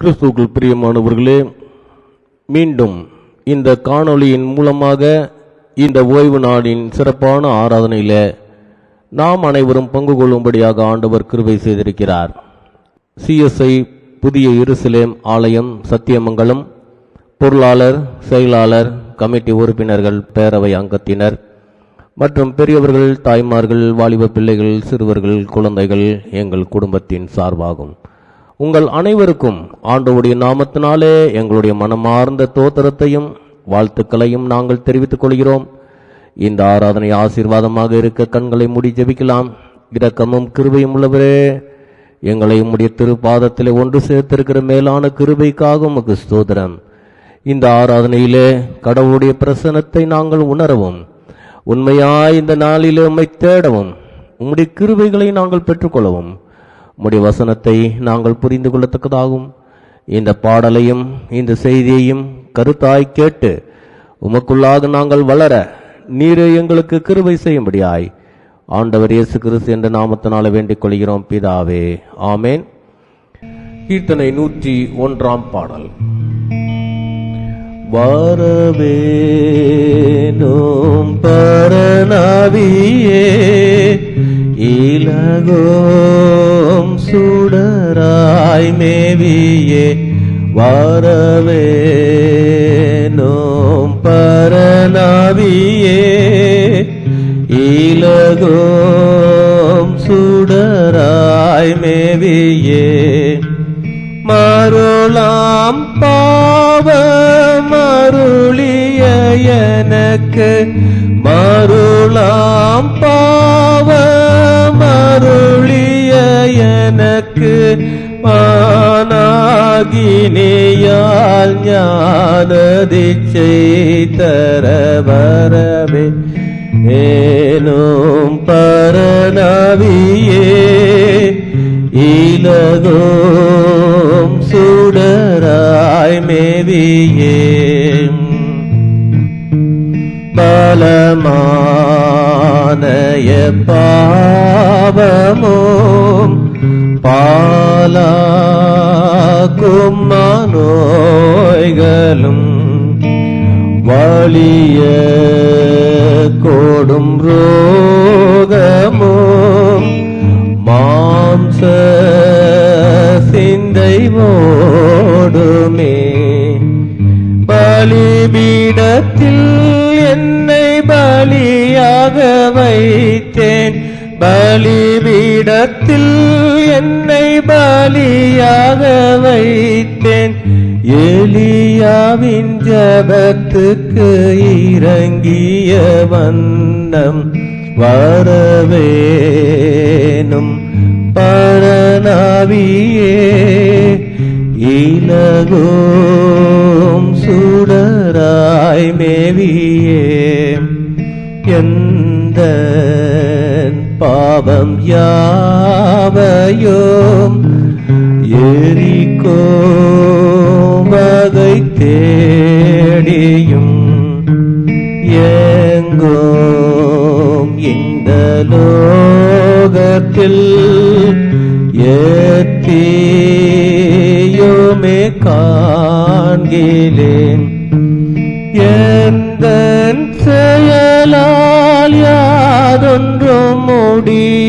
கிறிஸ்துவுக்குள் பிரியமானவர்களே மீண்டும் இந்த காணொளியின் மூலமாக இந்த ஓய்வு நாளின் சிறப்பான ஆராதனையில் நாம் அனைவரும் பங்கு கொள்ளும்படியாக ஆண்டவர் கிருபை செய்திருக்கிறார். சிஎஸ்ஐ புதிய இருசிலேம் ஆலயம் சத்தியமங்கலம் பொருளாளர் செயலாளர் கமிட்டி உறுப்பினர்கள் பேரவை அங்கத்தினர் மற்றும் பெரியவர்கள் தாய்மார்கள் வாலிப பிள்ளைகள் சிறுவர்கள் குழந்தைகள் எங்கள் குடும்பத்தின் சார்பாகும். உங்கள் அனைவருக்கும் ஆண்டவுடைய நாமத்தினாலே எங்களுடைய மனமார்ந்த தோத்திரத்தையும் வாழ்த்துக்களையும் நாங்கள் தெரிவித்துக் கொள்கிறோம். இந்த ஆராதனை ஆசீர்வாதமாக இருக்க கண்களை மூடி ஜெபிக்கலாம். இரக்கமும் கிருபையும் உள்ளவரே எங்களை உம்முடைய திருப்பாதத்தில் ஒன்று சேர்த்திருக்கிற மேலான கிருபைக்காக உமக்கு ஸ்தோத்திரம். இந்த ஆராதனையிலே கடவுளுடைய பிரசனத்தை நாங்கள் உணரவும். உண்மையாய் இந்த நாளிலே உம்மை தேடவும். உம்முடைய கிருபைகளை நாங்கள் பெற்றுக்கொள்ளவும். உம்முடைய வசனத்தை நாங்கள் புரிந்து கொள்ளத்தக்கதாகும். இந்த பாடலையும் இந்த செய்தியையும் கருத்தாய் கேட்டு உமக்குள்ளாக நாங்கள் வளர நீரே எங்களுக்கு கிருபை செய்யும்படியாய் ஆண்டவர் இயேசு கிறிஸ்து என்ற நாமத்தினால வேண்டிக் கொள்கிறோம். பிதாவே ஆமேன். கீர்த்தனை நூற்றி ஒன்றாம் பாடல். வரவேணும் பரநாவியே இலகோம் சுடராய் மேவியே வரவேணும் பரநாவியே இலகோம் சுடராய் மேவியே. மருளாம் பாவ மருளிய எனக்கு. மருளாம் பாவ மானாகினியால் ஞானதிச்சை தர வரவே ஏனும் பரணவியே இலகோம் சுடராய் மேவியே. பலமானய பாவமோம் பாலாக்கும் மனோய்களும் வழிய கோடும் ரோகமும் மாம்ச சிந்தை ஓடுமே பலிபீடத்தில் என்னை பலியாக வைத்தேன். பலிபீடத்தில் என்னை பலியாக வைத்தேன். எலியாவின் ஜபத்துக்கு இறங்கிய வண்ணம் வரவேனும் பரணாவியே இலகோம் சுடராய் மேவியே. எந்த பாவம் யாவையும் எரிக்கோ வகை தேடியும் எங்கோம் இந்த லோகத்தில் ஏத்தியோமே காண்கிலேன்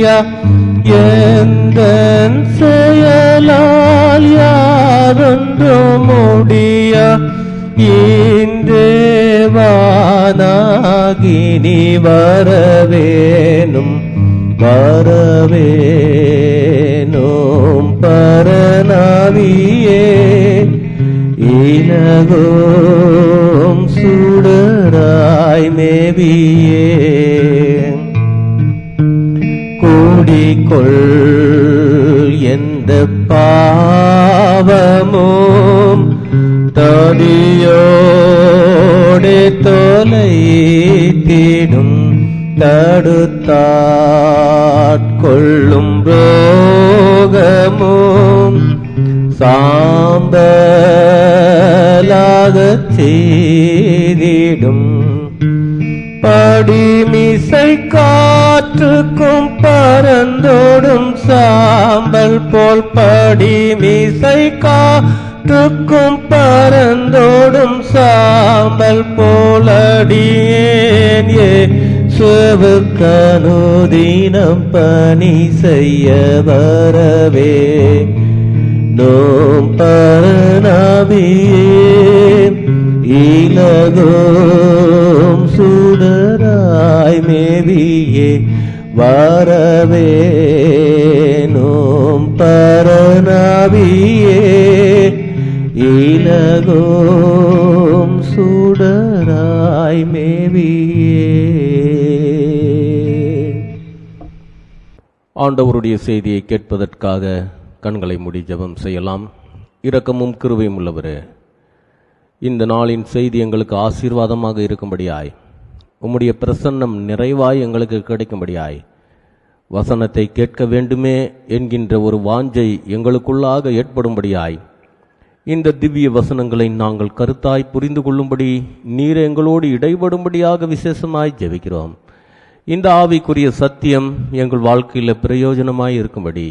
முடியா எந்த செயலால் யாதொன்றும் முடியா இன்றேவானாகி நீ வரவேனும் வரவேணும் பரநாவியே இலகோம் சுடராய் மேவியே. கொள் எந்த பாவமும் தடியோடே தொலை தீடும் தடுத்தாட்கொள்ளும் ரோகமும் சாம்பலாகச் செய்திடும். படிமிசை காற்றுக்கும் பறந்தோடும் சாம்பல் போல் படி மீசை காற்றுக்கும் பறந்தோடும் சாம்பல் போலடியேன் சுவுக்கனுதினம் பணி செய்ய வரவே. நோம் பரணாமியே இலகோம் சுடராய் மேவியே. வரவே நோம் இலகோம் சுடராய் மேவியே. ஆண்டவருடைய செய்தியை கேட்பதற்காக கண்களை மூடி ஜெபம் செய்யலாம். இரக்கமும் கிருவையும் உள்ளவரே இந்த நாளின் செய்தி எங்களுக்கு ஆசீர்வாதமாக இருக்கும்படியாய் உம்முடைய பிரசன்னம் நிறைவாய் எங்களுக்கு கிடைக்கும்படியாய் வசனத்தை கேட்க வேண்டுமே என்கின்ற ஒரு வாஞ்சை எங்களுக்குள்ளாக ஏற்படும்படியாய். இந்த திவ்ய வசனங்களை நாங்கள் கருத்தாய் புரிந்து கொள்ளும்படி நீர் எங்களோடு இடைபடும்படியாக விசேஷமாய் ஜெபிக்கிறோம். இந்த ஆவிக்குரிய சத்தியம் எங்கள் வாழ்க்கையில் பிரயோஜனமாய் இருக்கும்படி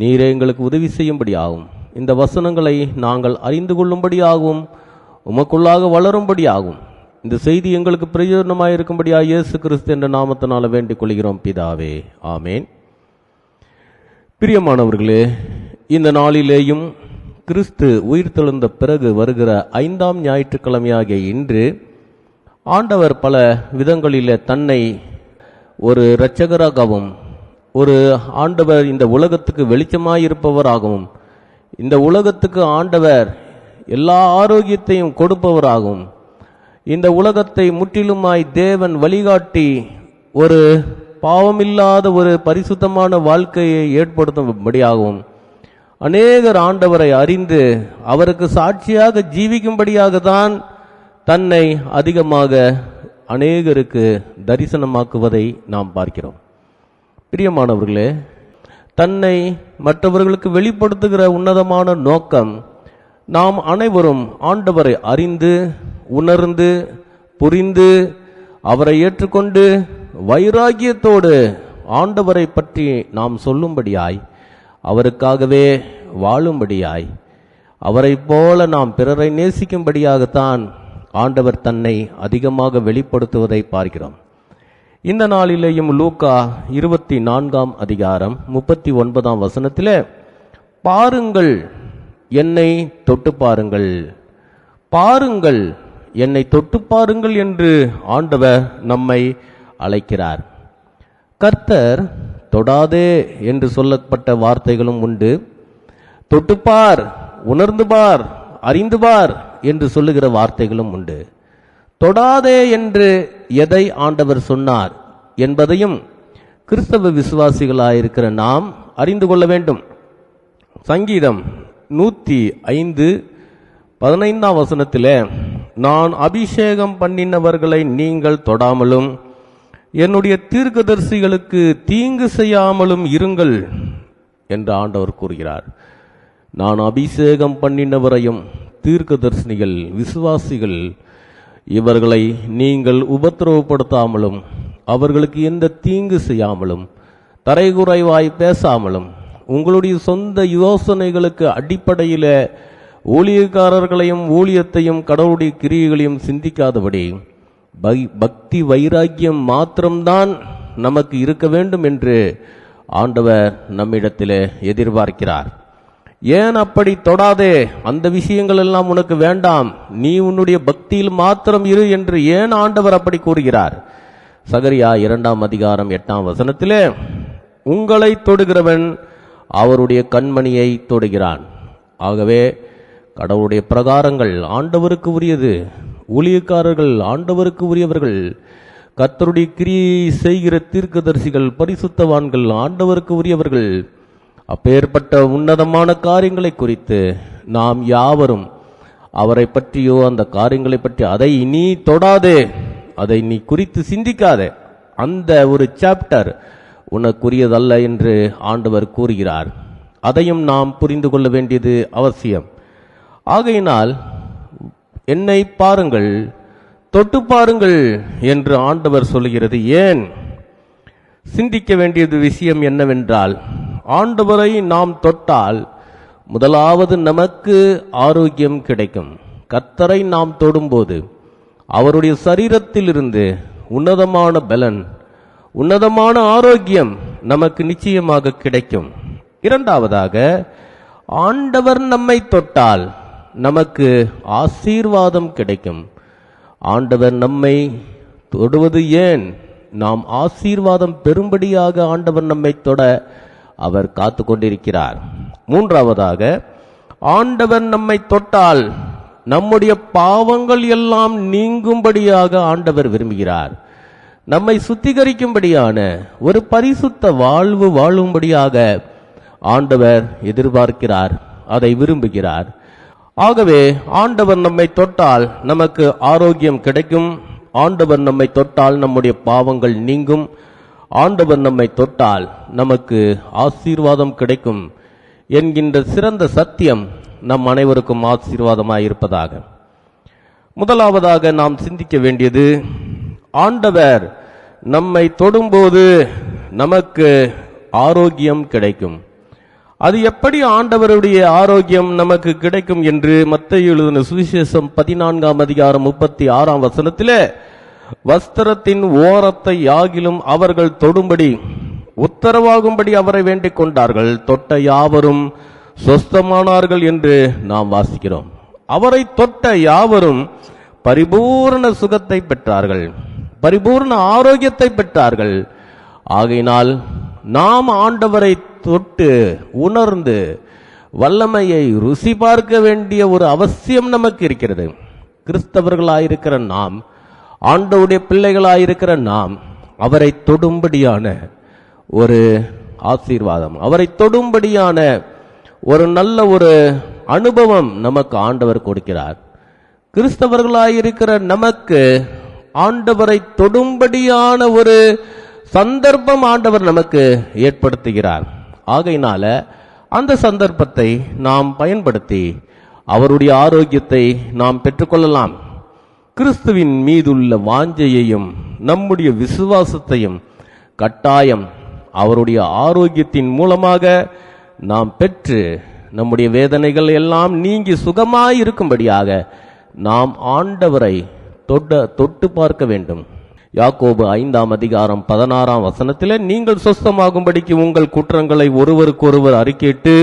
நீரே எங்களுக்கு உதவி செய்யும்படியாகும் இந்த வசனங்களை நாங்கள் அறிந்து கொள்ளும்படியாகவும் உமக்குள்ளாக வளரும்படியாகும் இந்த செய்தி எங்களுக்கு பிரயோஜனமாய் இருக்கும்படியாக இயேசு கிறிஸ்து என்ற நாமத்தினால வேண்டிக் கொள்கிறோம். பிதாவே ஆமேன். பிரியமானவர்களே இந்த நாளிலேயும் கிறிஸ்து உயிர்த்தெழுந்த பிறகு வருகிற ஐந்தாம் ஞாயிற்றுக்கிழமையாகிய இன்று ஆண்டவர் பல விதங்களில் தன்னை ஒரு இரட்சகராகவும் ஒரு ஆண்டவர் இந்த உலகத்துக்கு வெளிச்சமாயிருப்பவராகவும் இந்த உலகத்துக்கு ஆண்டவர் எல்லா ஆரோக்கியத்தையும் கொடுப்பவராகவும் இந்த உலகத்தை முற்றிலுமாய் தேவன் வழிகாட்டி ஒரு பாவமில்லாத ஒரு பரிசுத்தமான வாழ்க்கையை ஏற்படுத்தும்படியாகவும் அநேகர் ஆண்டவரை அறிந்து அவருக்கு சாட்சியாக ஜீவிக்கும்படியாக தான் தன்னை அதிகமாக அநேகருக்கு தரிசனமாக்குவதை நாம் பார்க்கிறோம். பிரியமானவர்களே தன்னை மற்றவர்களுக்கு வெளிப்படுத்துகிற உன்னதமான நோக்கம் நாம் அனைவரும் ஆண்டவரை அறிந்து உணர்ந்து புரிந்து அவரை ஏற்றுக்கொண்டு வைராகியத்தோடு ஆண்டவரை பற்றி நாம் சொல்லும்படியாய் அவருக்காகவே வாழும்படியாய் அவரைப் போல நாம் பிறரை நேசிக்கும்படியாகத்தான் ஆண்டவர் தன்னை அதிகமாக வெளிப்படுத்துவதை பார்க்கிறோம். இந்த நாளிலேயும் லூக்கா இருபத்தி நான்காம் அதிகாரம் முப்பத்தி ஒன்பதாம் வசனத்திலே பாருங்கள் என்னை தொட்டு பாருங்கள். பாருங்கள் என்னை தொட்டு பாருங்கள் என்று ஆண்டவர் நம்மை அழைக்கிறார். கர்த்தர் தொடாதே என்று சொல்லப்பட்ட வார்த்தைகளும் உண்டு. தொட்டுப்பார் உணர்ந்து பார் அறிந்து பார் என்று சொல்லுகிற வார்த்தைகளும் உண்டு. தொடாதே என்று எதை ஆண்டவர் சொன்னார் என்பதையும் கிறிஸ்தவ விசுவாசிகளாயிருக்கிற நாம் அறிந்து கொள்ள வேண்டும். சங்கீதம் நூத்தி ஐந்து பதினைந்தாம் வசனத்திலே நான் அபிஷேகம் பண்ணினவர்களை நீங்கள் தொடாமலும் என்னுடைய தீர்க்கதரிசிகளுக்கு தீங்கு செய்யாமலும் இருங்கள் என்று ஆண்டவர் கூறுகிறார். நான் அபிஷேகம் பண்ணினவரையும் தீர்க்கதரிசிகள் விசுவாசிகள் இவர்களை நீங்கள் உபத்திரவப்படுத்தாமலும் அவர்களுக்கு எந்த தீங்கு செய்யாமலும் தரைகுறைவாய் பேசாமலும் உங்களுடைய சொந்த யோசனைகளுக்கு அடிப்படையில் ஊழியக்காரர்களையும் ஊழியத்தையும் கடவுளுடைய கிரியைகளையும் சிந்திக்காதபடி பை- பக்தி வைராக்கியம் மாத்திரம்தான் நமக்கு இருக்க வேண்டும் என்று ஆண்டவர் நம்மிடத்திலே எதிர்பார்க்கிறார். ஏன் அப்படி தொடாதே? அந்த விஷயங்கள் எல்லாம் உனக்கு வேண்டாம். நீ உன்னுடைய பக்தியில் மாத்திரம் இரு என்று ஏன் ஆண்டவர் அப்படி கூறுகிறார்? சகரியா இரண்டாம் அதிகாரம் எட்டாம் வசனத்திலே உங்களை தொடுகிறவன் அவருடைய கண்மணியை தொடுகிறான். ஆகவே கடவுளுடைய பிரகாரங்கள் ஆண்டவருக்கு உரியது. ஊழியக்காரர்கள் ஆண்டவருக்கு உரியவர்கள். கத்தருடைய கிரியை செய்கிற தீர்க்கதரிசிகள் பரிசுத்தவான்கள் ஆண்டவருக்கு உரியவர்கள். அப்பேற்பட்ட உன்னதமான காரியங்களை குறித்து நாம் யாவரும் அவரை பற்றியோ அந்த காரியங்களை பற்றி அதை நீ தொடாதே. அதை நீ குறித்து சிந்திக்காதே. அந்த ஒரு சாப்டர் உனக்குரியதல்ல என்று ஆண்டவர் கூறுகிறார். அதையும் நாம் புரிந்து கொள்ள வேண்டியது அவசியம். ஆகையினால் என்னை பாருங்கள் தொட்டு பாருங்கள் என்று ஆண்டவர் சொல்கிறது ஏன்? சிந்திக்க வேண்டியது விஷயம் என்னவென்றால் ஆண்டவரை நாம் தொட்டால் முதலாவது நமக்கு ஆரோக்கியம் கிடைக்கும். கத்தரை நாம் தொடும்போது அவருடைய சரீரத்திலிருந்து உன்னதமான பலன் உன்னதமான ஆரோக்கியம் நமக்கு நிச்சயமாக கிடைக்கும். இரண்டாவதாக ஆண்டவர் நம்மை தொட்டால் நமக்கு ஆசீர்வாதம் கிடைக்கும். ஆண்டவர் நம்மை தொடுவது ஏன்? நாம் ஆசீர்வாதம் பெறும்படியாக ஆண்டவர் நம்மை தொட அவர் காத்து கொண்டிருக்கிறார். மூன்றாவதாக ஆண்டவர் நம்மை தொட்டால் நம்முடைய பாவங்கள் எல்லாம் நீங்கும்படியாக ஆண்டவர் விரும்புகிறார். நம்மை சுத்திகரிக்கும்படியான ஒரு பரிசுத்த வாழ்வு வாழும்படியாக ஆண்டவர் எதிர்பார்க்கிறார் அதை விரும்புகிறார். ஆகவே ஆண்டவர் நம்மை தொட்டால் நமக்கு ஆரோக்கியம் கிடைக்கும். ஆண்டவர் நம்மை தொட்டால் நம்முடைய பாவங்கள் நீங்கும். ஆண்டவர் நம்மை தொட்டால் நமக்கு ஆசீர்வாதம் கிடைக்கும் என்கின்ற சிறந்த சத்தியம் நம் அனைவருக்கும் ஆசீர்வாதமாக இருப்பதாக முதலாவதாக நாம் சிந்திக்க வேண்டியது ஆண்டவர் நம்மை தொடும்போது நமக்கு ஆரோக்கியம் கிடைக்கும். அது எப்படி ஆண்டவருடைய ஆரோக்கியம் நமக்கு கிடைக்கும் என்று மத்திய எழுதின சுவிசேஷம் பதினான்காம் அதிகாரம் முப்பத்தி ஆறாம் வசனத்தில் வஸ்திரத்தின் ஓரத்தை யாகிலும் அவர்கள் தொடும்படி உத்தரவாகும்படி அவரை வேண்டிக் கொண்டார்கள். தொட்ட யாவரும் சொஸ்தமானார்கள் என்று நாம் வாசிக்கிறோம். அவரை தொட்ட யாவரும் பரிபூர்ண சுகத்தை பெற்றார்கள். பரிபூர்ண ஆரோக்கியத்தை பெற்றார்கள். ஆகையினால் நாம் ஆண்டவரை தொட்டு உணர்ந்து வல்லமையை ருசி பார்க்க வேண்டிய ஒரு அவசியம் நமக்கு இருக்கிறது. கிறிஸ்தவர்களாயிருக்கிற நாம் ஆண்டவுடைய பிள்ளைகளாயிருக்கிற நாம் அவரை தொடும்படியான ஒரு ஆசீர்வாதம் அவரை தொடும்படியான ஒரு நல்ல ஒரு அனுபவம் நமக்கு ஆண்டவர் கொடுக்கிறார். கிறிஸ்தவர்களாயிருக்கிற நமக்கு ஆண்டவரை தொடும்படியான ஒரு சந்தர்ப்பம் ஆண்டவர் நமக்கு ஏற்படுத்துகிறார். ஆகையினால அந்த சந்தர்ப்பத்தை நாம் பயன்படுத்தி அவருடைய ஆரோக்கியத்தை நாம் பெற்றுக்கொள்ளலாம். கிறிஸ்துவின் மீதுள்ள வாஞ்சையையும் நம்முடைய விசுவாசத்தையும் கட்டாயம் அவருடைய ஆரோக்கியத்தின் மூலமாக நாம் பெற்று நம்முடைய வேதனைகள் எல்லாம் நீங்கி சுகமாய் இருக்கும்படியாக நாம் ஆண்டவரை தொட்ட தொட்டு பார்க்க வேண்டும். யாக்கோபு ஐந்தாம் அதிகாரம் பதினாறாம் வசனத்தில் நீங்கள் சொஸ்தமாகும்படிக்கு உங்கள் குற்றங்களை ஒருவருக்கொருவர் அறிக்கையிட்டு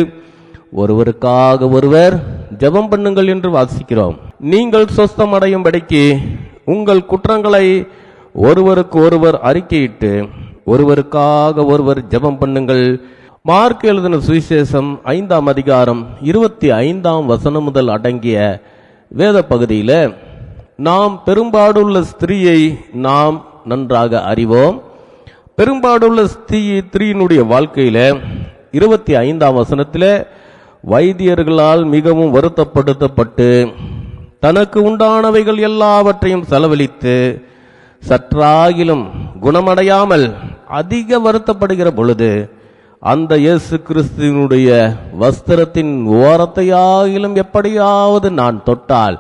ஒருவருக்காக ஒருவர் ஜெபம் பண்ணுங்கள் என்று வாசிக்கிறோம். நீங்கள் சொஸ்தம் அடையும்படிக்கு உங்கள் குற்றங்களை ஒருவருக்கு ஒருவர் அறிக்கையிட்டு ஒருவருக்காக ஒருவர் ஜெபம் பண்ணுங்கள். மார்க் எழுதின சுவிசேஷம் ஐந்தாம் அதிகாரம் இருபத்தி ஐந்தாம் வசனம் முதல் அடங்கிய வேத பகுதியில் நாம் பெரும்பாடுள்ள ஸ்திரீயை நாம் நன்றாக அறிவோம். பெரும்பாடுள்ள ஸ்திரீ ஸ்திரீயினுடைய வாழ்க்கையில் இருபத்தி ஐந்தாம் வசனத்தில் வைத்தியர்களால் மிகவும் வருத்தப்படுத்தப்பட்டு தனக்கு உண்டானவைகள் எல்லாவற்றையும் செலவழித்து சற்றாகிலும் குணமடையாமல் அதிக வருத்தப்படுகிற பொழுது அந்த இயேசு கிறிஸ்துவனுடைய வஸ்திரத்தின் ஓரத்தையாகிலும் எப்படியாவது நான் தொட்டால்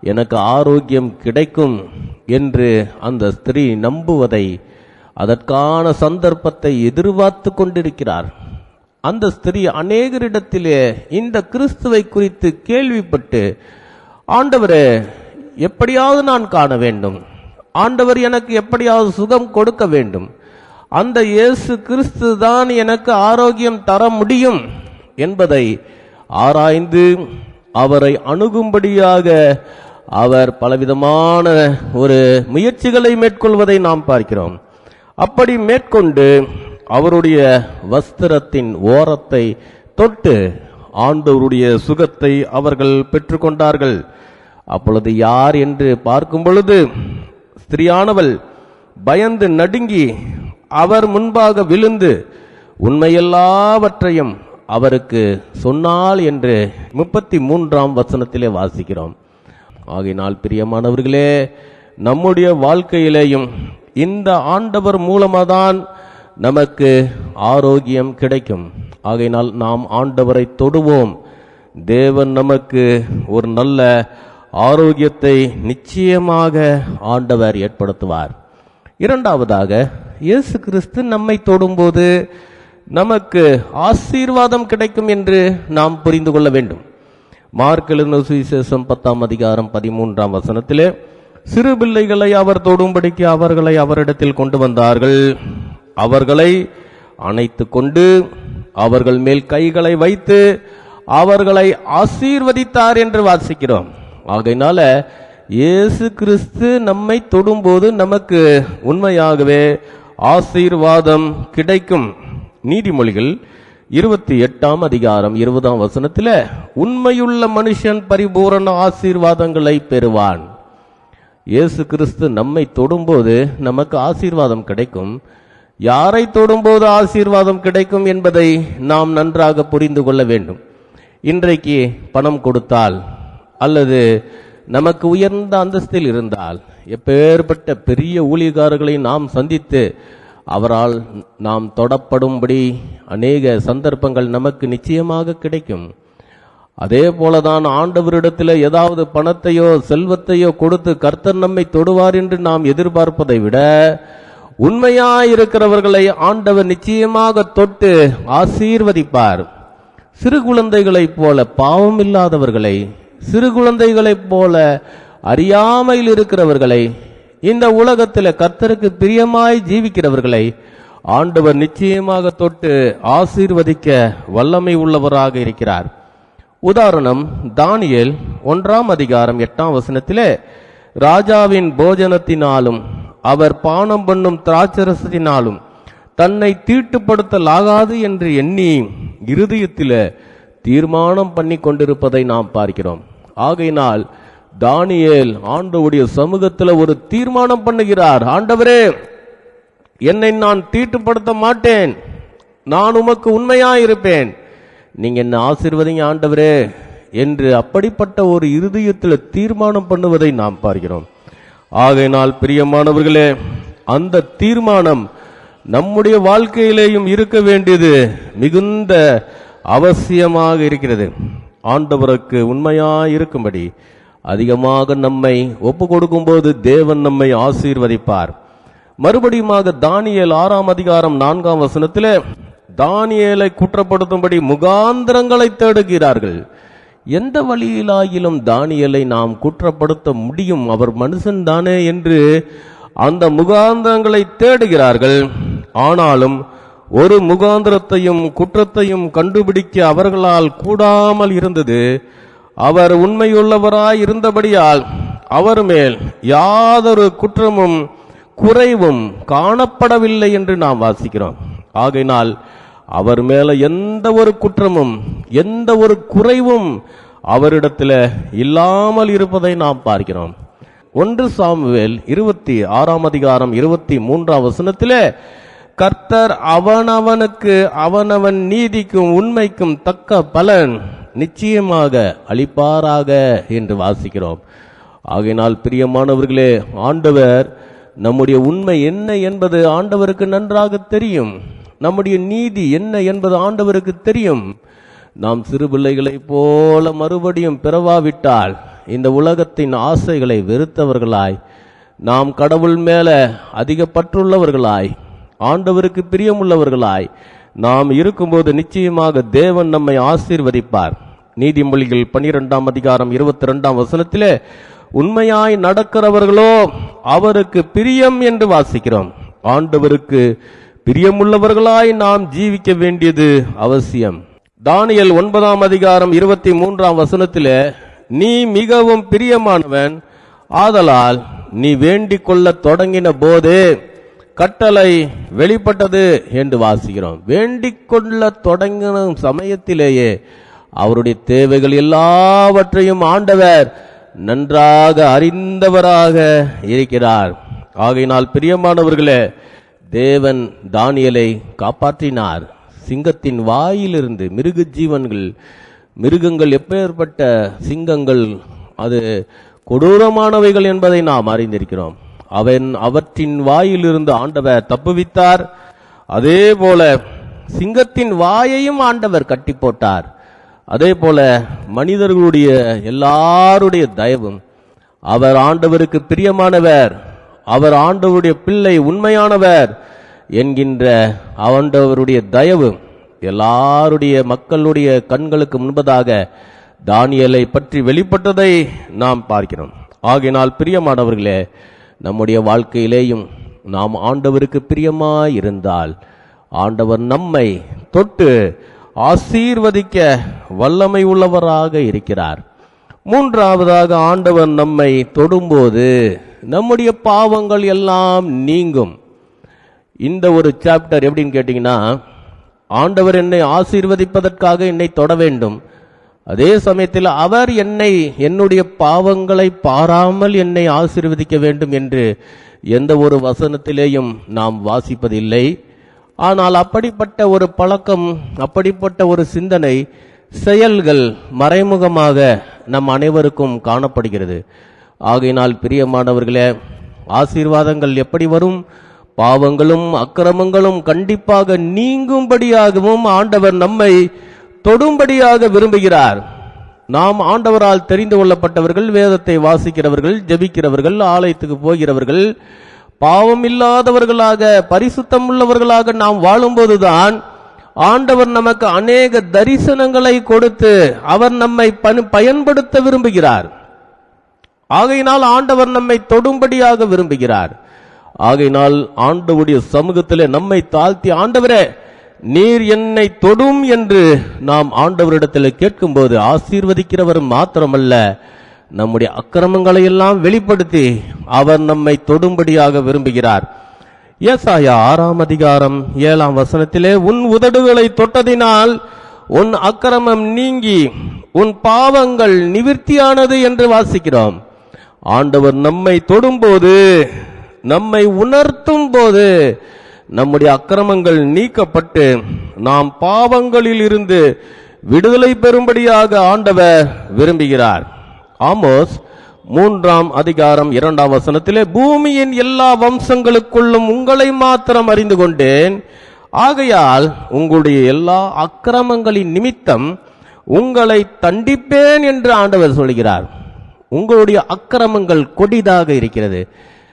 எனக்கு ஆரோக்கியம் கிடைக்கும் என்று அந்த ஸ்திரீ நம்புவதை அதற்கான சந்தர்ப்பத்தை எதிர்பார்த்து கொண்டிருக்கிறார். அந்த ஸ்திரீ அநேகரிடத்திலே இந்த கிறிஸ்துவை குறித்து கேள்விப்பட்டு ஆண்டவரே எப்படியாவது நான் காண வேண்டும். ஆண்டவர் எனக்கு எப்படியாவது சுகம் கொடுக்க வேண்டும். அந்த இயேசு கிறிஸ்து தான் எனக்கு ஆரோக்கியம் தர முடியும் என்பதை ஆராய்ந்து அவரை அணுகும்படியாக அவர் பலவிதமான ஒரு முயற்சிகளை மேற்கொள்வதை நாம் பார்க்கிறோம். அப்படி மேற்கொண்டு அவருடைய வஸ்திரத்தின் ஓரத்தை தொட்டு ஆண்டவருடைய சுகத்தை அவர்கள் பெற்றுக்கொண்டார்கள். அப்பொழுது யார் என்று பார்க்கும் பொழுது ஸ்திரியானவள் பயந்து நடுங்கி அவர் முன்பாக விழுந்து உண்மையெல்லாவற்றையும் அவருக்கு சொன்னால் என்று முப்பத்தி மூன்றாம் வசனத்திலே வாசிக்கிறோம். ஆகையினால் பிரியமானவர்களே நம்முடைய வாழ்க்கையிலேயும் இந்த ஆண்டவர் மூலமாதான் நமக்கு ஆரோக்கியம் கிடைக்கும். ஆகையினால் நாம் ஆண்டவரை தொடுவோம். தேவன் நமக்கு ஒரு நல்ல ஆரோக்கியத்தை நிச்சயமாக ஆண்டவர் ஏற்படுத்துவார். இரண்டாவதாக இயேசு கிறிஸ்து நம்மை தொடும்போது நமக்கு ஆசீர்வாதம் கிடைக்கும் என்று நாம் புரிந்து கொள்ள வேண்டும். மார்க் எழுதின சுவிசேஷம் பத்தாம் அதிகாரம் பதிமூன்றாம் வசனத்திலே சிறு பிள்ளைகளை அவர் தொடும்படிக்கு அவர்களை அவரிடத்தில் கொண்டு வந்தார்கள். அவர்களை அணைத்து கொண்டு அவர்கள் மேல் கைகளை வைத்து அவர்களை ஆசீர்வதித்தார் என்று வாசிக்கிறோம். ஆகையினால இயேசு கிறிஸ்து நம்மை தொடும்போது நமக்கு உண்மையாகவே ஆசீர்வாதம் கிடைக்கும். நீதிமொழிகள் இருபத்தி எட்டாம் அதிகாரம் இருபதாம் வசனத்தில் உண்மையுள்ள மனுஷன் பரிபூரண ஆசீர்வாதங்களை பெறுவான். இயேசு கிறிஸ்து நம்மை தொடும்போது நமக்கு ஆசீர்வாதம் கிடைக்கும். யாரை தொடும்போது ஆசீர்வாதம் கிடைக்கும் என்பதை நாம் நன்றாக புரிந்து கொள்ள வேண்டும். இன்றைக்கு பணம் கொடுத்தால் அல்லது நமக்கு உயர்ந்த அந்தஸ்தில் இருந்தால் எப்பேற்பட்ட பெரிய ஊழியக்காரர்களை நாம் சந்தித்து அவரால் நாம் தொடப்படும்படி அநேக சந்தர்ப்பங்கள் நமக்கு நிச்சயமாக கிடைக்கும். அதே போலதான் ஆண்டவரிடத்தில் ஏதாவது பணத்தையோ செல்வத்தையோ கொடுத்து கர்த்தர் நம்மை தொடுவார் என்று நாம் எதிர்பார்ப்பதை விட உண்மையாயிருக்கிறவர்களை ஆண்டவர் நிச்சயமாக தொட்டு ஆசீர்வதிப்பார். சிறு குழந்தைகளைப் போல பாவம் இல்லாதவர்களை சிறு குழந்தைகளைப் போல அறியாமையில் இருக்கிறவர்களை இந்த உலகத்தில் கர்த்தருக்கு பிரியமாய் ஜீவிக்கிறவர்களை ஆண்டவர் நிச்சயமாக தொட்டு ஆசீர்வதிக்க வல்லமை உள்ளவராக இருக்கிறார். உதாரணம் தானியேல் ஒன்றாம் அதிகாரம் எட்டாம் வசனத்திலே ராஜாவின் போஜனத்தினாலும் அவர் பானம் பண்ணும் திராட்சரசத்தினாலும் தன்னை தீட்டுப்படுத்தலாகாது என்று எண்ணி இருதயத்தில் தீர்மானம் பண்ணி கொண்டிருப்பதை நாம் பார்க்கிறோம். ஆகையினால் தானியேல் ஆண்டவருடைய சமூகத்தில் ஒரு தீர்மானம் பண்ணுகிறார். ஆண்டவரே என்னை நான் தீட்டுப்படுத்த மாட்டேன். நான் உமக்கு உண்மையாயிருப்பேன். நீங்க என்ன ஆசீர்வதிங்க ஆண்டவரே என்று அப்படிப்பட்ட ஒரு இருதயத்தில் தீர்மானம் பண்ணுவதை நாம் பார்க்கிறோம். ஆகையினால் பிரியமானவர்களே அந்த தீர்மானம் நம்முடைய வாழ்க்கையிலேயும் இருக்க வேண்டியது மிகுந்த அவசியமாக இருக்கிறது. ஆண்டவருக்கு உண்மையாய் இருக்கும்படி அதிகமாக நம்மை ஒப்பு கொடுக்கும்போது தேவன் நம்மை ஆசீர்வதிப்பார். மறுபடியுமாக தானியல் ஆறாம் அதிகாரம் நான்காம் வசனத்தில் தானியலை குற்றப்படுத்தும்படி முகாந்திரங்களை தேடுகிறார்கள். எந்த வழியிலாயிலும் தானியலை நாம் குற்றப்படுத்த முடியும்? அவர் மனுஷன் தானே என்று அந்த முகாந்திரங்களை தேடுகிறார்கள். ஆனாலும் ஒரு முகாந்திரத்தையும் குற்றத்தையும் கண்டுபிடிக்க அவர்களால் கூடாமல் இருந்தது. அவர் உண்மையுள்ளவராய் இருந்தபடியால் அவர் மேல் யாதொரு குற்றமும் குறைவும் காணப்படவில்லை என்று நாம் வாசிக்கிறோம். ஆகையினால் அவர் மேல எந்த ஒரு குற்றமும் எந்த ஒரு குறைவும் அவரிடத்தில் இல்லாமல் இருப்பதை நாம் பார்க்கிறோம். ஒன்று சாமுவேல் இருபத்தி ஆறாம் அதிகாரம் இருபத்தி மூன்றாம் வசனத்திலே கர்த்தர் அவனவனுக்கு அவனவன் நீதிக்கும் உண்மைக்கும் தக்க பலன் நிச்சயமாக அளிப்பாராக என்று வாசிக்கிறோம். ஆகையினால் பிரியமானவர்களே ஆண்டவர் நம்முடைய உண்மை என்ன என்பது ஆண்டவருக்கு நன்றாக தெரியும். நம்முடைய நீதி என்ன என்பது ஆண்டவருக்கு தெரியும். நாம் சிறு பிள்ளைகளைப் போல மறுபடியும் பிறவாவிட்டால் இந்த உலகத்தின் ஆசைகளை வெறுத்தவர்களாய் நாம் கடவுள் மேல அதிக பற்றுள்ளவர்களாய் ஆண்டவருக்கு பிரியமுள்ளவர்களாய் நாம் இருக்கும்போது நிச்சயமாக தேவன் நம்மை ஆசீர்வதிப்பார். நீதிமொழிகள் பனிரெண்டாம் அதிகாரம் இருபத்தி ரெண்டாம் வசனத்திலே உண்மையாய் நடக்கிறவர்களோ அவருக்கு பிரியம் என்று வாசிக்கிறோம். ஆண்டவருக்கு பிரியமுள்ளவர்களாய் நாம் ஜீவிக்க வேண்டியது அவசியம். தானியல் ஒன்பதாம் அதிகாரம் இருபத்தி மூன்றாம் வசனத்திலே நீ மிகவும் பிரியமானவன் ஆதலால் நீ வேண்டிக் கொள்ளத் தொடங்கின போதே கட்டளை வெளிப்பட்டது என்று வாசிக்கிறோம். வேண்டிக் கொள்ள தொடங்கின சமயத்திலேயே அவருடைய தேவைகள் எல்லாவற்றையும் ஆண்டவர் நன்றாக அறிந்தவராக இருக்கிறார். ஆகையினால் பிரியமானவர்களே தேவன் தானியலை காப்பாற்றினார். சிங்கத்தின் வாயிலிருந்து மிருக ஜீவன்கள் மிருகங்கள் எப்பேற்பட்ட சிங்கங்கள் அது கொடூரமானவைகள் என்பதை நாம் அறிந்திருக்கிறோம். அவன் அவற்றின் வாயிலிருந்து ஆண்டவர் தப்புவித்தார். அதே போல சிங்கத்தின் வாயையும் ஆண்டவர் கட்டி போட்டார் அதே போல மனிதர்களுடைய எல்லாருடைய தயவும் அவர் ஆண்டவருக்கு பிரியமானவர் அவர் ஆண்டவருடைய பிள்ளை உண்மையானவர் என்கின்ற ஆண்டவருடைய தயவு எல்லாருடைய மக்களுடைய கண்களுக்கு முன்பதாக தானியலை பற்றி வெளிப்பட்டதை நாம் பார்க்கிறோம். ஆகினால் பிரியமானவர்களே நம்முடைய வாழ்க்கையிலேயும் நாம் ஆண்டவருக்கு பிரியமாயிருந்தால் ஆண்டவர் நம்மை தொட்டு ஆசீர்வதிக்க வல்லமை உள்ளவராக இருக்கிறார். மூன்றாவதாக ஆண்டவர் நம்மை தொடும்போது நம்முடைய பாவங்கள் எல்லாம் நீங்கும். இந்த ஒரு சாப்டர் எப்படின்னு கேட்டிங்கன்னா ஆண்டவர் என்னை ஆசீர்வதிப்பதற்காக என்னை தொட வேண்டும். அதே சமயத்தில் அவர் என்னை என்னுடைய பாவங்களை பாராமல் என்னை ஆசீர்வதிக்க வேண்டும் என்று எந்த ஒரு வசனத்திலேயும் நாம் வாசிப்பதில்லை. ஆனால் அப்படிப்பட்ட ஒரு பழக்கம் அப்படிப்பட்ட ஒரு சிந்தனை செயல்கள் மறைமுகமாக நம் அனைவருக்கும் காணப்படுகிறது. ஆகையினால் பிரியமானவர்களே ஆசீர்வாதங்கள் எப்படி வரும்? பாவங்களும் அக்கிரமங்களும் கண்டிப்பாக நீங்கும்படியாகவும் ஆண்டவர் நம்மை தொடும்படியாக விரும்புகிறார். நாம் ஆண்டவரால் தெரிந்து கொள்ளப்பட்டவர்கள் வேதத்தை வாசிக்கிறவர்கள் ஜெபிக்கிறவர்கள் ஆலயத்துக்கு போகிறவர்கள் பாவம் இல்லாதவர்களாக பரிசுத்தம் உள்ளவர்களாக நாம் வாழும்போதுதான் ஆண்டவர் நமக்கு அநேக தரிசனங்களை கொடுத்து அவர் நம்மை பயன்படுத்த விரும்புகிறார். ஆகையினால் ஆண்டவர் நம்மை தொடும்படியாக விரும்புகிறார். ஆகையினால் ஆண்டவருடைய சமூகத்திலே நம்மை தாழ்த்தி ஆண்டவரே நீர் என்னை தொடும் என்று நாம் ஆண்டவரிடத்தில் கேட்கும்போது ஆசீர்வதிக்கிறவர் மாத்திரமல்ல நம்முடைய அக்கிரமங்களை எல்லாம் வெளிப்படுத்தி அவர் நம்மை தொடும்படியாக விரும்புகிறார். ஏசாயா ஆறாம் அதிகாரம் ஏழாம் வசனத்திலே உன் உதடுகளை தொட்டதினால் உன் அக்கிரமம் நீங்கி உன் பாவங்கள் நிவிற்த்தியானது என்று வாசிக்கிறோம். ஆண்டவர் நம்மை தொடும்போது நம்மை உணர்த்தும் போது நம்முடைய அக்கிரமங்கள் நீக்கப்பட்டு நாம் பாவங்களில் இருந்து விடுதலை பெறும்படியாக ஆண்டவர் விரும்புகிறார். ஆமோஸ் மூன்றாம் அதிகாரம் இரண்டாம் வசனத்திலே பூமியின் எல்லா வம்சங்களுக்குள்ளும் உங்களை மாத்திரம் அறிந்து கொண்டேன். ஆகையால் உங்களுடைய எல்லா அக்கிரமங்களின் நிமித்தம் உங்களை தண்டிப்பேன் என்று ஆண்டவர் சொல்கிறார். உங்களுடைய அக்கிரமங்கள் கொடிதாக இருக்கிறது.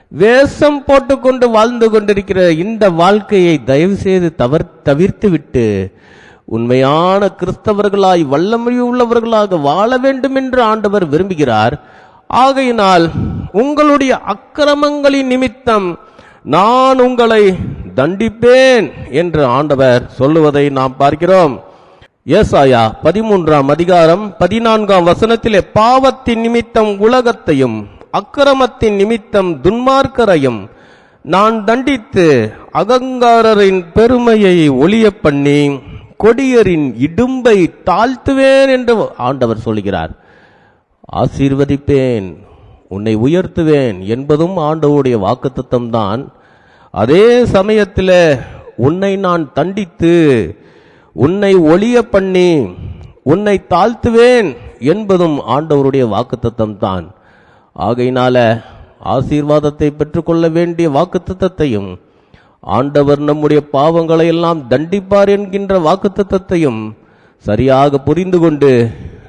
வேஷம் போட்டுக்கொண்டு வாழ்ந்து கொண்டிருக்கிற இந்த வாழ்க்கையை தயவு செய்து தவிர்த்து விட்டு உண்மையான கிறிஸ்தவர்களாய் வல்லமொழி உள்ளவர்களாக வாழ வேண்டும் என்று ஆண்டவர் விரும்புகிறார். ஆகையினால் உங்களுடைய அக்கிரமங்களின் நிமித்தம் நான் உங்களை தண்டிப்பேன் என்று ஆண்டவர் சொல்லுவதை நாம் பார்க்கிறோம். ஏசாயா பதிமூன்றாம் அதிகாரம் பதினான்காம் வசனத்திலே பாவத்தின் நிமித்தம் உலகத்தையும் அக்கிரமத்தின் நிமித்தம் துன்மார்க்கரையும் நான் தண்டித்து அகங்காரரின் பெருமையை ஒளிய பண்ணி கொடியரின் இடும்பை தாழ்த்துவேன் என்று ஆண்டவர் சொல்கிறார். ஆசீர்வதிப்பேன் உன்னை உயர்த்துவேன் என்பதும் ஆண்டவருடைய வாக்குத்தத்தம் தான் அதே சமயத்தில் உன்னை நான் தண்டித்து உன்னை ஒளிய பண்ணி உன்னை தாழ்த்துவேன் என்பதும் ஆண்டவருடைய வாக்குத்தத்தம் தான் ஆகையினால ஆசீர்வாதத்தை பெற்றுக்கொள்ள வேண்டிய வாக்குத்தத்தத்தையும் ஆண்டவர் நம்முடைய பாவங்களை எல்லாம் தண்டிப்பார் என்கின்ற வாக்குத்தத்தையும் சரியாக புரிந்து கொண்டு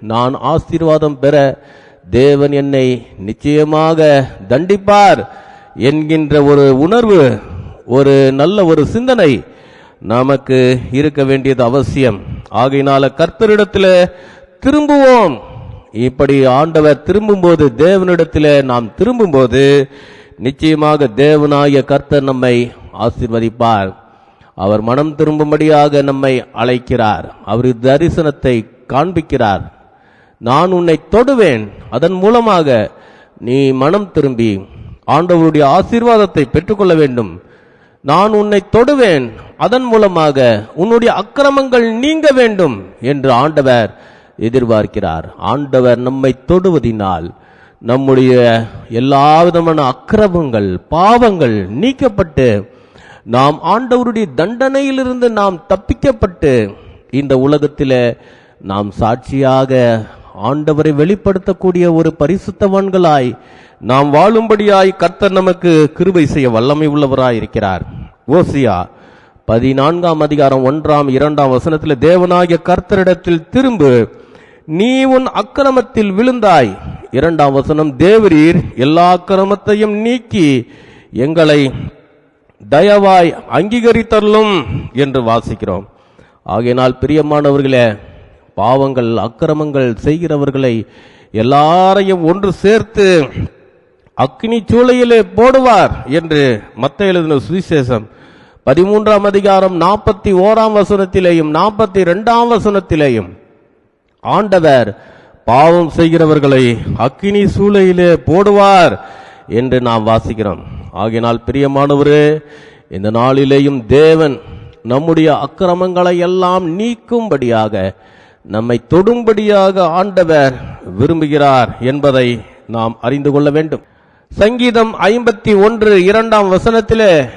நான் ஆசீர்வாதம் பெற தேவன் என்னை நிச்சயமாக தண்டிப்பார் என்கின்ற ஒரு உணர்வு ஒரு நல்ல ஒரு சிந்தனை நமக்கு இருக்க வேண்டியது அவசியம். ஆகையினால கர்த்தரிடத்தில் திரும்புவோம். இப்படி ஆண்டவர் திரும்பும்போது தேவனிடத்தில் நாம் திரும்பும்போது நிச்சயமாக தேவனாகிய கர்த்தர் நம்மை ஆசிர்வதிப்பார். அவர் மனம் திரும்பும்படியாக நம்மை அழைக்கிறார். அவர் தரிசனத்தை காண்பிக்கிறார். நான் உன்னை தொடுவேன். அதன் மூலமாக நீ மனம் திரும்பி ஆண்டவருடைய ஆசீர்வாதத்தை பெற்றுக்கொள்ள வேண்டும். நான் உன்னை தொடுவேன். அதன் மூலமாக உன்னுடைய அக்கிரமங்கள் நீங்க வேண்டும் என்று ஆண்டவர் எதிர்பார்க்கிறார். ஆண்டவர் நம்மை தொடுவதினால் நம்முடைய எல்லா விதமான அக்கிரமங்கள் பாவங்கள் நீக்கப்பட்டு நாம் ஆண்டவருடைய தண்டனையிலிருந்து நாம் தப்பிக்கப்பட்டு இந்த உலகத்தில் நாம் சாட்சியாக ஆண்டவரை வெளிப்படுத்தக்கூடிய ஒரு பரிசுத்தவான்களாய் நாம் வாழும்படியாய் கர்த்தர் நமக்கு கிருபை செய்ய வல்லமை உள்ளவராய் இருக்கிறார் ஓசியா பதினான்காம் அதிகாரம் ஒன்றாம் இரண்டாம் வசனத்தில் தேவனாகிய கர்த்தரிடத்தில் திரும்பு நீ உன் அக்கிரமத்தில் விழுந்தாய். இரண்டாம் வசனம் தேவரீர் எல்லா அக்கிரமத்தையும் நீக்கி எங்களை தயவாய் அங்கீகரித்தருளும் என்று வாசிக்கிறோம். ஆகையினால் பிரியமானவர்களே பாவங்கள் அக்கிரமங்கள் செய்கிறவர்களை எல்லாரையும் ஒன்று சேர்த்து அக்னி சூளையிலே போடுவார் என்று மத்த எழுதின சுவிசேஷம் பதிமூன்றாம் அதிகாரம் நாற்பத்தி ஓராம் வசனத்திலேயும் நாற்பத்தி ரெண்டாம் வசனத்திலேயும் ஆண்டவர் பாவம் செய்கிறவர்களை அக்கினி சூளையிலே போடுவார் என்று நாம் வாசிக்கிறோம். ஆகினால் பிரியமானவரே இந்த நாளிலேயும் தேவன் நம்முடைய அக்கிரமங்களை எல்லாம் நீக்கும்படியாக நம்மை தொடும்படியாக ஆண்டவர் விரும்புகிறார் என்பதை நாம் அறிந்து கொள்ள வேண்டும். சங்கீதம் ஐம்பத்தி ஒன்று இரண்டாம் வசனத்திலே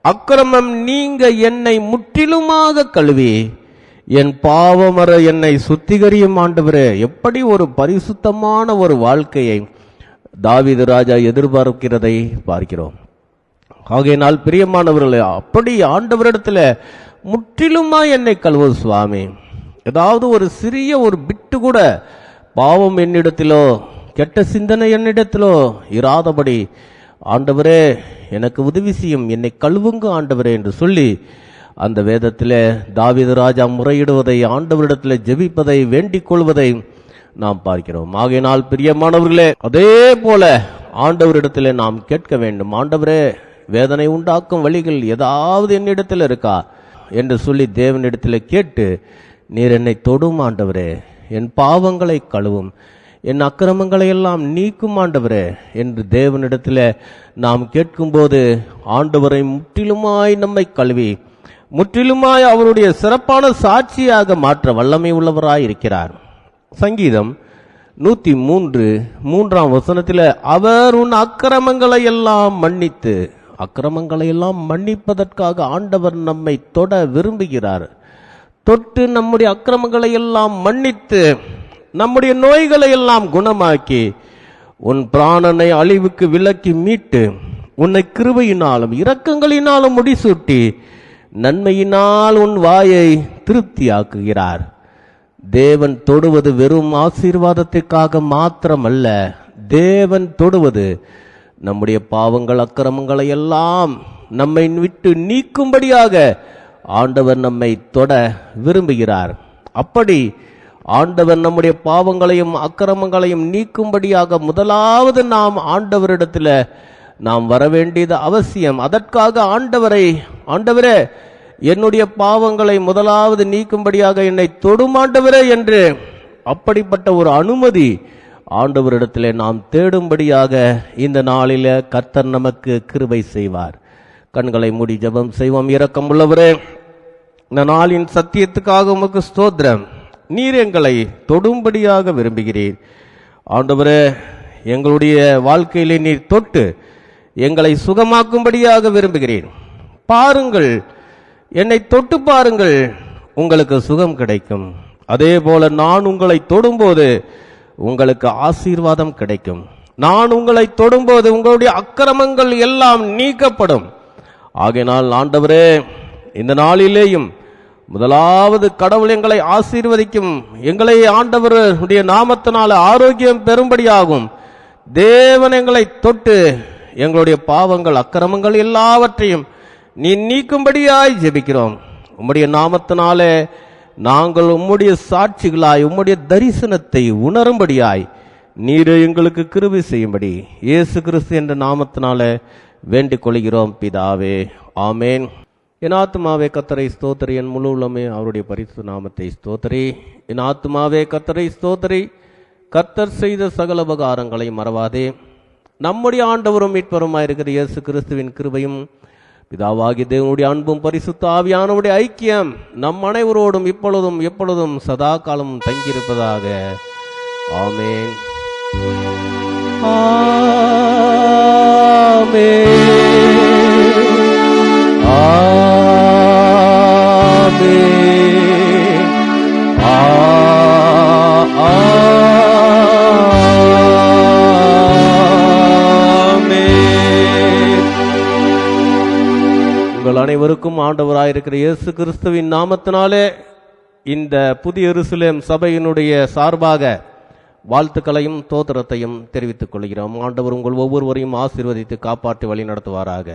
அக்கிரமம் நீங்க என்னை முற்றிலுமாக கழுவி என் பாவமர என்னை சுத்திகரியும் ஆண்டவரே. எப்படி ஒரு பரிசுத்தமான ஒரு வாழ்க்கையை தாவிது ராஜா எதிர்பார்க்கிறதை பார்க்கிறோம். ஆகையினால் பிரியமானவர்களே அப்படி ஆண்டவரிடத்தில் முற்றிலுமா என்னை கழுவு சுவாமி. ஏதாவது ஒரு சிறிய ஒரு பிட்டு கூட பாவம் என்னிடத்திலோ கெட்ட சிந்தனை என்னிடத்திலோ இராதபடி ஆண்டவரே எனக்கு உதவி செய்யும் என்னை கழுவுங்க ஆண்டவரே என்று சொல்லி அந்த வேதத்தில் தாவித ராஜா முறையிடுவதை ஆண்டவரிடத்தில் ஜெபிப்பதை வேண்டிக் கொள்வதை நாம் பார்க்கிறோம். ஆகையினால் பிரியமானவர்களே அதே போல ஆண்டவரிடத்திலே நாம் கேட்க வேண்டும். ஆண்டவரே வேதனை உண்டாக்கும் வழிகள் ஏதாவது என்னிடத்தில் இருக்கா? என்று சொல்லி தேவனிடத்தில் கேட்டு நீர் என்னை தொடும் ஆண்டவரே என் பாவங்களை கழுவும் என் அக்கிரமங்களை எல்லாம் நீக்கும் ஆண்டவரே என்று தேவனிடத்தில் நாம் கேட்கும்போது ஆண்டவரை முற்றிலுமாய் நம்மை கழுவி முற்றிலுமாய் அவருடைய சிறப்பான சாட்சியாக மாற்ற வல்லமை உள்ளவராய் இருக்கிறார் சங்கீதம் நூத்தி மூன்று மூன்றாம் வசனத்தில் அவர் உன் அக்கிரமங்களை எல்லாம் மன்னித்து அக்கிரமங்களை எல்லாம் மன்னிப்பதற்காக ஆண்டவர் நம்மை தொட விரும்புகிறார். தொட்டு நம்முடைய அக்கிரமங்களை எல்லாம் மன்னித்து நம்முடைய நோய்களை எல்லாம் குணமாக்கி உன் பிராணனை அழிவுக்கு விலக்கி மீட்டு உன்னை கிருபையினாலும் இரக்கங்களினாலும் முடிசூட்டி நன்மையினால் உன் வாயை திருப்தியாக்குகிறார். தேவன் தொடுவது வெறும் ஆசீர்வாதத்திற்காக மாத்திரமல்ல. தேவன் தொடுவது நம்முடைய பாவங்கள் அக்கிரமங்களை எல்லாம் நம்மை விட்டு நீக்கும்படியாக ஆண்டவர் நம்மை தொட விரும்புகிறார். அப்படி ஆண்டவர் நம்முடைய பாவங்களையும் அக்கிரமங்களையும் நீக்கும்படியாக முதலாவது நாம் ஆண்டவரிடத்தில் நாம் வர வேண்டியது அவசியம். அதற்காக ஆண்டவரை ஆண்டவரே என்னுடைய பாவங்களை முதலாவது நீக்கும்படியாக என்னை தொடும் ஆண்டவரே என்று அப்படிப்பட்ட ஒரு அனுமதி ஆண்டவரிடத்திலே நாம் தேடும்படியாக இந்த நாளில கர்த்தர் நமக்கு கிருபை செய்வார். கண்களை மூடி ஜெபம் செய்வோம். இரக்கம் உள்ளவரே இந்த நாளின் சத்தியத்துக்காக உமக்கு ஸ்தோத்திரம். நீர் எங்களை தொடும்படியாக விரும்புகிறீர். ஆண்டவரே எங்களுடைய வாழ்க்கையிலே நீர் தொட்டு எங்களை சுகமாக்கும்படியாக விரும்புகிறேன் பாருங்கள் என்னை தொட்டு பாருங்கள் உங்களுக்கு சுகம் கிடைக்கும். அதே போல நான் உங்களை தொடும்போது உங்களுக்கு ஆசீர்வாதம் கிடைக்கும். நான் உங்களை தொடும்போது உங்களுடைய அக்கிரமங்கள் எல்லாம் நீக்கப்படும். ஆகையினால் ஆண்டவரே இந்த நாளிலேயும் முதலாவது கடவுள் எங்களை ஆசீர்வதிக்கும். எங்களை ஆண்டவருடைய நாமத்தினால ஆரோக்கியம் பெறும்படியாகும். தேவன் எங்களை தொட்டு எங்களுடைய பாவங்கள் அக்கிரமங்கள் எல்லாவற்றையும் நீ நீக்கும்படியாய் ஜெபிக்கிறோம். உம்முடைய நாமத்தினாலே நாங்கள் உம்முடைய சாட்சிகளாய் உம்முடைய தரிசனத்தை உணரும்படியாய் நீரை எங்களுக்கு கிருவி செய்யும்படி இயேசு கிறிஸ்து என்ற நாமத்தினால வேண்டிக் கொள்கிறோம் பிதாவே. ஆமேன். என் ஆத்மாவே கத்தரை ஸ்தோத்திரி. என் முழு உள்ளமே அவருடைய பரிசு நாமத்தை ஸ்தோத்திரி. என் ஆத்மாவே கத்தரை ஸ்தோத்திரி. கத்தர் செய்த சகல உபகாரங்களை மறவாதே. நம்முடைய ஆண்டவரும் மீட்பருமாயிருக்கிற இயேசு கிறிஸ்துவின் கிருபையும் பிதாவாகி தேவனுடைய அன்பும் பரிசுத்த ஆவியானவுடைய ஐக்கியம் நம் அனைவரோடும் இப்பொழுதும் எப்பொழுதும் சதா காலம் தங்கியிருப்பதாக. ஆமேன். உங்கள் அனைவருக்கும் ஆண்டவராயிருக்கிற இயேசு கிறிஸ்துவின் நாமத்தினாலே இந்த புதிய எருசலேம் சபையினுடைய சார்பாக வாழ்த்துக்களையும் தோத்திரத்தையும் தெரிவித்துக் கொள்கிறோம். ஆண்டவர் உங்கள் ஒவ்வொருவரையும் ஆசீர்வதித்து காப்பாற்றி வழி நடத்துவாராக.